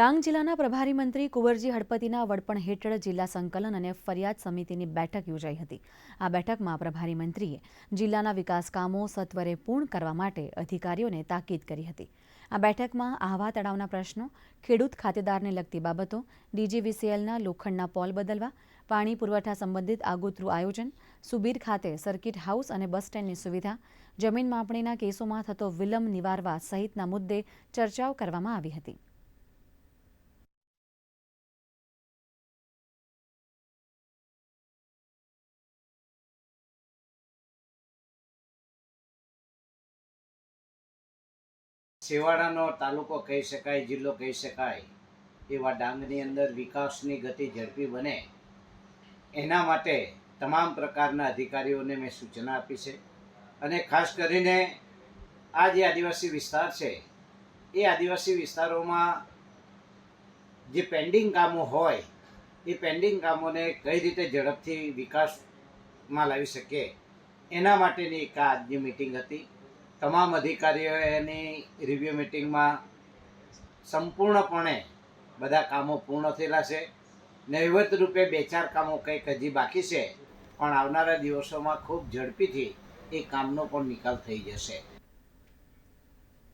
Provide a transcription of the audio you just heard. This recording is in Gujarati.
ડાંગ જિલ્લાના પ્રભારી મંત્રી કુંવરજી હડપતિના વડપણ હેઠળ જિલ્લા સંકલન અને ફરિયાદ સમિતિની બેઠક યોજાઈ હતી. આ બેઠકમાં પ્રભારી મંત્રીએ જિલ્લાના વિકાસ કામો સત્વરે પૂર્ણ કરવા માટે અધિકારીઓને તાકીદ કરી હતી. આ બેઠકમાં આહવા તળાવના પ્રશ્નો, ખેડૂત ખાતેદારને લગતી બાબતો, ડીજીવીસીએલના લોખંડના પોલ બદલવા, પાણી પુરવઠા સંબંધિત આગોતરું આયોજન, સુબીર ખાતે સર્કિટ હાઉસ અને બસ સ્ટેન્ડની સુવિધા, જમીન માપણીના કેસોમાં થતો વિલંબ નિવારવા સહિતના મુદ્દે ચર્ચાઓ કરવામાં આવી હતી. છેવાડાનો તાલુકો કહી શકાય, જિલ્લો કહી શકાય, એવા ડાંગની અંદર વિકાસની ગતિ ઝડપી બને. એના માટે તમામ પ્રકારના અધિકારીઓને મેં સૂચના આપી છે. અને ખાસ કરીને આ જે આદિવાસી વિસ્તાર છે, એ આદિવાસી વિસ્તારોમાં જે પેન્ડિંગ કામો હોય, એ પેન્ડિંગ કામોને કઈ રીતે ઝડપથી વિકાસમાં લાવી શકીએ, એના માટેની એક આજની મિટિંગ હતી. તમામ અધિકારીઓએ એની રિવ્યુ મિટિંગમાં સંપૂર્ણપણે બધા કામો પૂર્ણ થયેલા છે. નહિવત રૂપે બે ચાર કામો કંઈક હજી બાકી છે, પણ આવનારા દિવસોમાં ખૂબ ઝડપીથી એ કામનો પણ નિકાલ થઈ જશે.